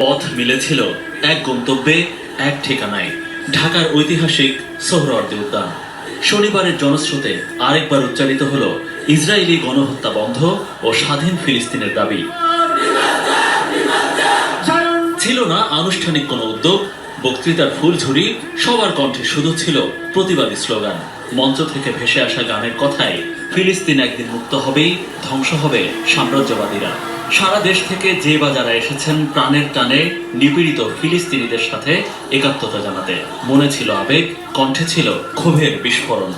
পথ মিলেছিল এক গন্তব্যে, এক ঠিকানায়। ঢাকার ঐতিহাসিক সোহরাওয়ার্দী উদ্যান। শনিবারের জনস্রোতে আরেকবার উচ্চারিত হল ইসরায়েলি গণহত্যা বন্ধ ও স্বাধীন ফিলিস্তিনের দাবি। ছিল না আনুষ্ঠানিক কোনো উদ্যোগ, বক্তৃতার ফুলঝুরি সবার কণ্ঠে শুধু ছিল প্রতিবাদী স্লোগান। মঞ্চ থেকে ভেসে আসা গানের কথায়, ফিলিস্তিন একদিন মুক্ত হবেই, ধ্বংস হবে সাম্রাজ্যবাদীরা। সারা দেশ থেকে যে বা যারা এসেছেন, প্রাণের টানে নিপীড়িত ফিলিস্তিনিদের সাথে একাত্মতা জানাতে। মনে ছিল আবেগ, কণ্ঠে ছিল ক্ষোভের বিস্ফোরণ।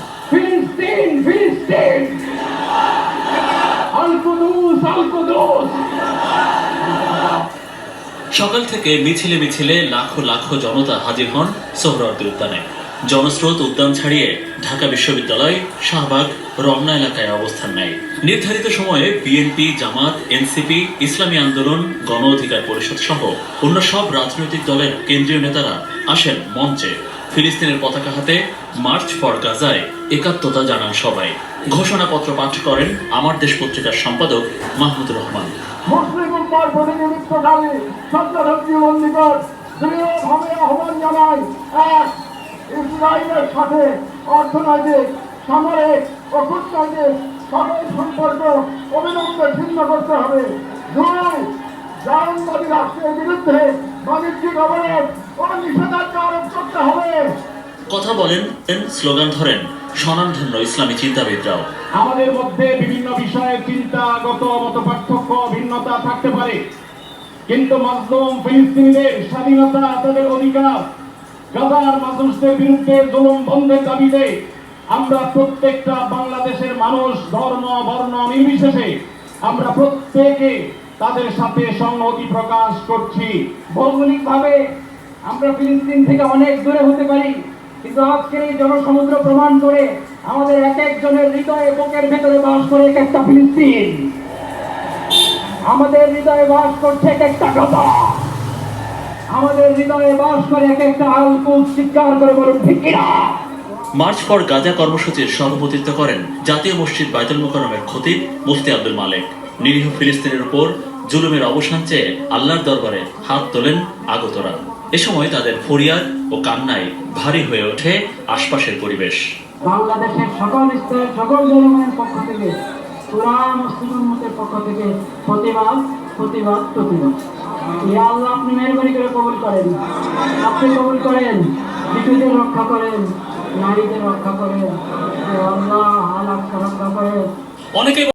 সকাল থেকে মিছিলে মিছিলে লাখো লাখো জনতা হাজির হন সোহরাওয়ার্দী উদ্যানে। জনস্রোত উদ্যান ছাড়িয়ে ঢাকা বিশ্ববিদ্যালয় শাহবাগ, রমনা এলাকায় অবস্থান নেয়। নির্ধারিত সময়ে বিএনপি জামাত এনসিপি ইসলামী আন্দোলন, গণ অধিকার পরিষদ সহ অন্য সব রাজনৈতিক দলের কেন্দ্রীয় নেতারা আসেন মঞ্চে। ফিলিস্তিনের পতাকা হাতে মার্চ ফর গাজায় একাত্মতা জানান সবাই। ঘোষণাপত্র পাঠ করেন আমার দেশ পত্রিকার সম্পাদক মাহমুদুর রহমান। জানাই ইসরায়েলের সাথে অর্থনৈতিক সামরিক ও কূটনৈতিক সকল সম্পর্ক অবিলম্বে ছিন্ন করতে হবে। দুই জায়নবাদী রাষ্ট্রের বিরুদ্ধে বাণিজ্যিক অবরোধ ও নিষেধাজ্ঞা আরোপ করতে হবে। কথা বলেন স্লোগান ধরেন স্বনামধন্য ইসলামী চিন্তাবিদরাও। আমাদের মধ্যে বিভিন্ন বিষয়ে চিন্তাগত মত পার্থক্য ভিন্নতা থাকতে পারে। কিন্তু মাজলুম ফিলিস্তিনিদের স্বাধীনতা তাদের অধিকার গাজার মানুষদের বিরুদ্ধে জুলুম বন্ধের দাবিতে আমরা প্রত্যেকটা বাংলাদেশের মানুষ ধর্ম, বর্ণ, নির্বিশেষে আমরা প্রত্যেকে তাদের সাথে সংহতি প্রকাশ করছি। ভৌগোলিকভাবে আমরা ফিলিস্তিন থেকে অনেক দূরে হতে পারি, কিন্তু আজকের এই জনসমুদ্র প্রমাণ করে আমাদের এক একজনের হৃদয়ে বুকের ভেতরে বাস করে এক একটা ফিলিস্তিন। আমাদের হৃদয়ে বাস করছে এক একটা কথা আমাদের হৃদয়ে বাস করে এক একটা আলকুল চিৎকার করে বলুন ঠিক কিনা? মার্চ ফর গাজা কর্মসূচির সভাপতিত্ব করেন জাতীয় মসজিদ বাইতুল মোকাররমের খতিব মুফতি আব্দুল মালেক। নিরীহ ফিলিস্তিনের উপর জুলুমের অবসান চেয়ে আল্লাহর দরবারে হাত তোলেন আগতরা। এ সময় তাদের ফরিয়াদ ও কান্নায় ভারী হয়ে ওঠে আশপাশের পরিবেশ। বাংলাদেশের সকল স্তরের সকল জনগণের পক্ষ থেকে পুরা মুসলিম পক্ষ থেকে প্রতিবাদ প্রতিবাদ প্রতিবাদ। ইয়া আল্লাহ আপনি মেহরবানি করে কবুল করেন। আপনি কবুল করেন শিশুদের রক্ষা করেন, নারীদের রক্ষা করেন। আল্লাহ হালাক রক্ষা করেন। অনেকে